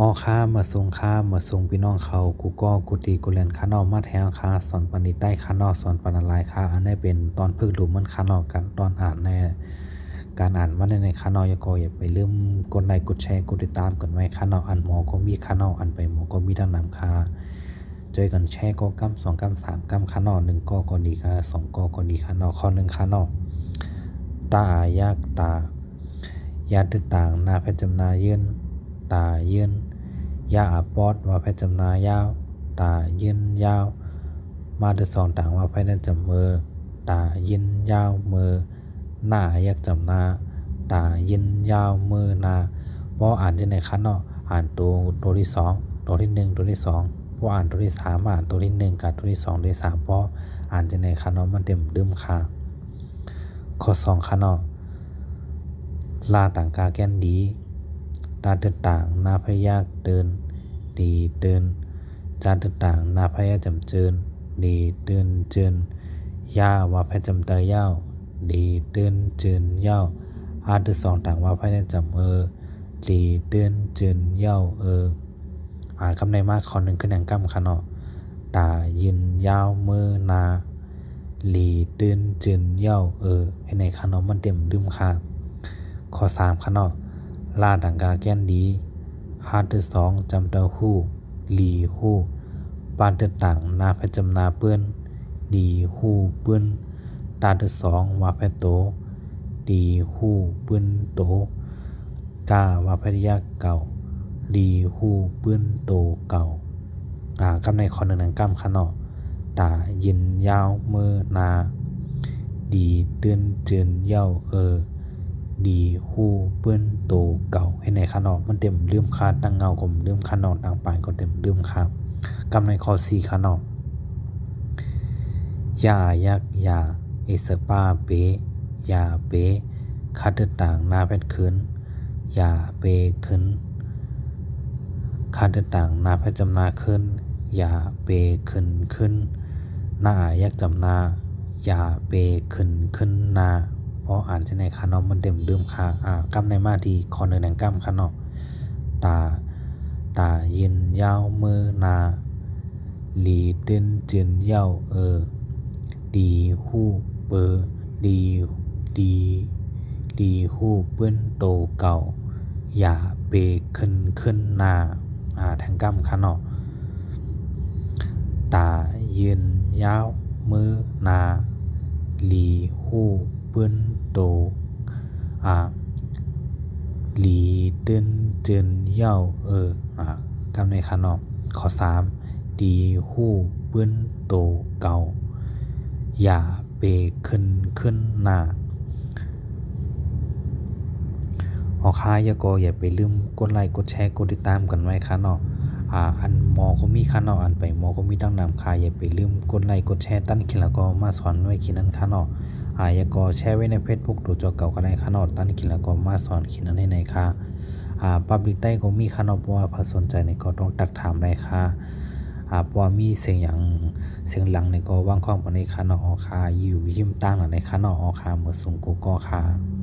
ออค้ามาส่งค้ามาส่งพี่น้องเขากูก็กูตีกูเรียนค้านอกมาแถวค้าสอนปณิตได้ค้านอกสอนปนลายค้าอันนี้เป็นตอนพึกหลุมมันค้านอกกันตอนอ่านแน่การอ่านมันในค้านอกอย่าก็อย่าไปลืมกดไลค์กดแชร์กดติดตามกันไว้ค้านอกอันหมอก็มีค้านอกอันไปหมอก็มีดังนำค้าเจอกันแชร์ก็กำสองกำสามกำค้านอกหนึ่งก็ก็ดีค่ะสองก็ก็ดีค้านอกข้อหนึ่งค้านอกตายากตายาติดต่างนาเพชรจำนาเยื่น ตาเยืนยาอาปอดว่าไปจำนายาว ตายินยาว มาเดสองต่างว่าไปนั่นจำมือตายินยาวมือหน้าอยากจำนาตายินยาวมือนาพออ่านจะในคันเนาะอ่านตัวตัวที่สองตัวที่หนึ่งตัวที่สองพออ่านตัวที่สามอ่านตัวที่หนึ่งกับตัวที่สองตัวที่สามพออ่านจะในคันเนาะมันเต็มดืมค่ะข้อสองคันเนาะลาต่างกาแกนดี ตานต่างนาพยากเดิน ดีเดินจานต่างนาพยาจำเจิน ดีเดินเจินย่าว่าพยจำเตยย้าดีเดินเจินย้าอาตสองต่างว่าพยจำเออดีเดินเจินย้าเอออ่าคำในมากขอหนึ่งขึ้นอย่างกำขนอตายินยาวมือนาหลีเดินเจินเย้าเออให้ในขนมมันเต็มดื่มค่ะ ข้อสามขนอ ลาดังกาแก้นดีฮาร์ดสองจำเตาหู้หลีหู้ปานเตต่างนาแพจำนาเปื้อนดีหู้เปื้อนตาเตสองวาแพโตดีหู้เปื้อนโตกาว่าพยาเก่าดีหู้เปื้อนโตเก่าอ่ากำในคอหนึ่งหนังกำขนอตาเยินยาวเมื่อนาดีเตือนเจินเย้าเออ ดีฮู้เปิ้น โตเก่าให้ในขานอกมันเต็มเลืมคาตั้งเงากลมลืมขานอกต่างปานก็เต็มเลืมคากำในคอซีขานอกยายักยาเอสปาเปยาเปคัดต่างนาแพทคืนยาเปขึ้นคัดต่างนาแพทจำนาขึ้นยาเปขึ้นขึ้นหน้ายักจำนายาเปขึ้นขึ้นนา พออ่านจะในคานอมันเต็มลืมคาอ่ากำในมาที่คอนเนื้อหนังกำคานอตาตาเย็นยาวมือนาหลีเต้นเจียนเย้าเออดีหูเบอร์ดีดีดีหูเปิ้นโตเก่า อย่าเปขึ้นขึ้นนาอ่าแทงกำคานอตาเย็นยาวมือนาหลีหูเปิ้น โตอ่าหลีเต้นเจินเย้าเอออ่ากำในคานอข้อสามดีหู้เปิ้นโตเก่าอย่าเปขึ้นขึ้นหน้าออค้ายาก็อย่าไปลืมกดไลค์กดแชร์กดติดตามกันไว้ค่ะเนาะอ่าอันหมอก็มีค่ะเนาะอันไปหมอก็มีตั้งนำค่ะอย่าไปลืมกดไลค์กดแชร์ตั้นคิดแล้วก็มาสอนไว้คิดนั้นค่ะเนาะ อ่ายก็แชร์ไว้ในเฟซบุ๊กตัวจอเก่าก็ได้ค่ะนาดตั้นกินแล้วก็มาสอนคินนั้นให้ในค่ะอ่าปับลิกใต้ก็มีค่ะเนาดว่าพอสนใจในก็ต้องตักถามได้ค่ะอ่าพราะว่ามีเสียงอย่างเสียงหลังในก็ว่างข้องปนในค่ะเนาะออค่ะอยู่ยิ้มตั้งในค่ะเนาะออค่ะเมื่อสูงกูก็ค่ะ